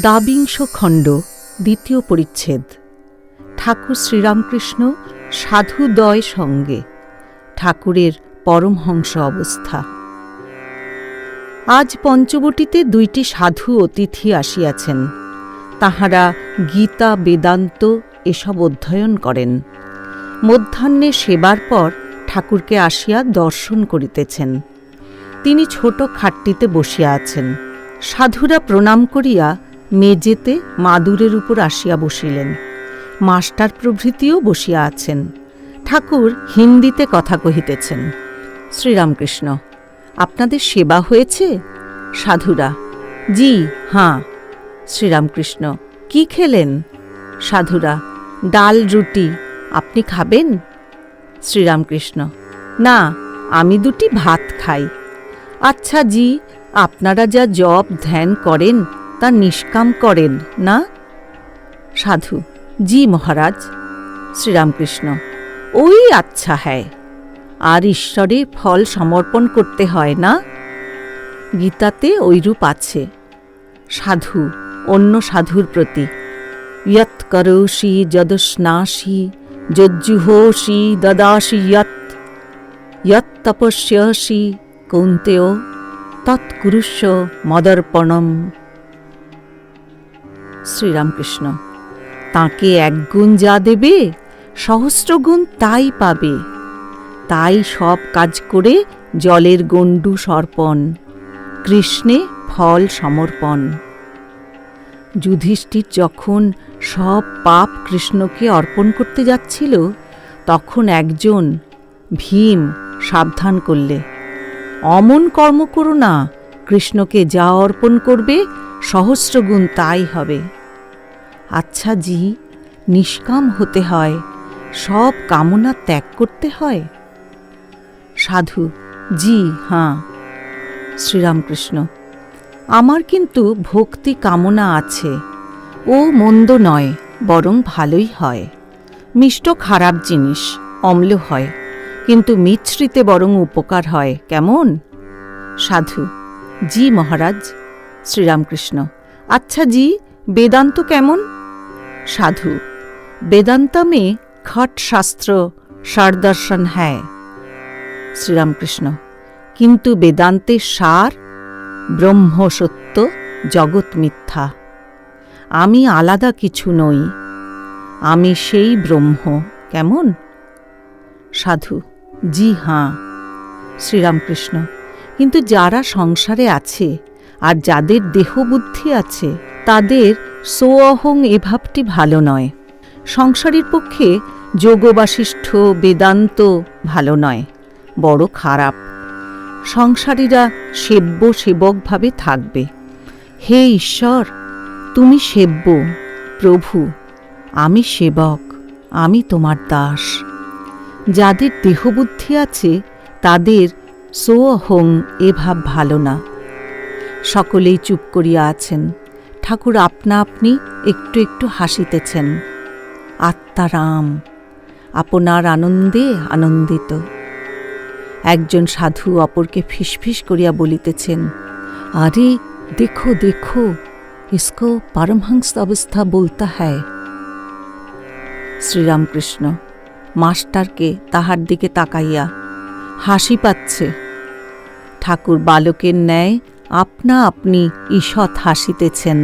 দাবিংশ খণ্ড, দ্বিতীয় পরিচ্ছেদ। ঠাকুর শ্রীরামকৃষ্ণ সাধুদয় সঙ্গে ঠাকুরের পরমহংস অবস্থা। আজ পঞ্চবটিতে দুইটি সাধু অতিথি আসিয়াছেন। তাহারা গীতা, বেদান্ত এসব অধ্যয়ন করেন। মধ্যাহ্নে সেবার পর ঠাকুরকে আসিয়া দর্শন করিতেছেন। তিনি ছোট খাটটিতে বসিয়া আছেন। সাধুরা প্রণাম করিয়া মেজেতে মাদুরের উপর আসিয়া বসিলেন। মাস্টার প্রভৃতিও বসিয়া আছেন। ঠাকুর হিন্দিতে কথা কহিতেছেন, শ্রীরামকৃষ্ণ, আপনাদের সেবা হয়েছে? সাধুরা, জি, হাঁ, শ্রীরামকৃষ্ণ, কি খেলেন? সাধুরা, ডাল, রুটি, আপনি খাবেন? শ্রীরামকৃষ্ণ, না, আমি দুটি ভাত খাই। আচ্ছা জি, আপনারা যা জপ ধ্যান করেন তা নিষ্কাম করেন, না? সাধু, জি মহারাজ, শ্রীরামকৃষ্ণ, ওই আচ্ছা হ্যায়, আর ঈশ্বরে ফল সমর্পণ করতে হয়, না? গীতাতে ওইরূপ আছে, সাধু, অন্য সাধুর প্রতি, ইয়ৎ করোষি যদস্নাসি, যজ্জুহোষি দদাসি ইয়ৎ ইয়ৎ কৌন্তেয়, তৎকুরুষ্য মদর্পণম। শ্রীরামকৃষ্ণ। তাকে এক গুণ যা দেবে, সহস্র গুণ তাই পাবে। তাই সব কাজ করে জলের গণ্ডু সর্পণ, কৃষ্ণে ফল সমর্পণ। যুধিষ্ঠির যখন সব পাপ কৃষ্ণকে অর্পণ করতে যাচ্ছিল, তখন একজন ভীম সাবধান করলে, অমন কর্ম করো না, কৃষ্ণকে যা অর্পণ করবে সহস্রগুণ তাই হবে। আচ্ছা জি, নিষ্কাম হতে হয়, সব কামনা ত্যাগ করতে হয়? সাধু, জি, হাঁ। শ্রীরামকৃষ্ণ, আমার কিন্তু ভক্তি কামনা আছে, ও মন্দ নয়, বরং ভালোই হয়। মিষ্ট খারাপ জিনিস, অম্ল হয়, কিন্তু মিশ্রিতে বরং উপকার হয়, কেমন? সাধু, জি মহারাজ। শ্রীরামকৃষ্ণ। আচ্ছা জি, বেদান্ত কেমন? সাধু। বেদান্ত মে খট শাস্ত্র সারদর্শন হ্যায়। শ্রীরামকৃষ্ণ। কিন্তু বেদান্তে সার, ব্রহ্ম সত্য, জগৎ মিথ্যা। আমি আলাদা কিছু নই। আমি সেই ব্রহ্ম, কেমন? সাধু। জি হাঁ। শ্রীরামকৃষ্ণ। কিন্তু যারা সংসারে আছে আর যাদের দেহবুদ্ধি আছে, তাদের সোঅহং এ ভাবটি ভালো নয়। সংসারের পক্ষে যোগবাসিষ্ঠ বেদান্ত ভালো নয়, বড় খারাপ। সংসারীরা সেব্য সেবকভাবে থাকবে। হে ঈশ্বর, তুমি সেব্য, প্রভু, আমি সেবক, আমি তোমার দাস। যাদের দেহবুদ্ধি আছে, তাদের সোঅহং এ ভাব ভালো না। সকলেই চুপ করিয়া আছেন। ঠাকুর আপনা আপনি একটু একটু হাসিতেছেন। আত্মারাম আপনার আনন্দে আনন্দিত। একজন সাধু অপরকে ফিসফিস করিয়া বলিতেছেন, আরে, দেখো দেখো, ইসকো পারমহংস অবস্থা বলতা হ্যায়। শ্রীরামকৃষ্ণ, মাস্টারকে তাহার দিকে তাকাইয়া হাসি পাচ্ছে। ঠাকুর বালকের ন্যায় আপনা আপনি ঈষৎ হাসিতেছেন।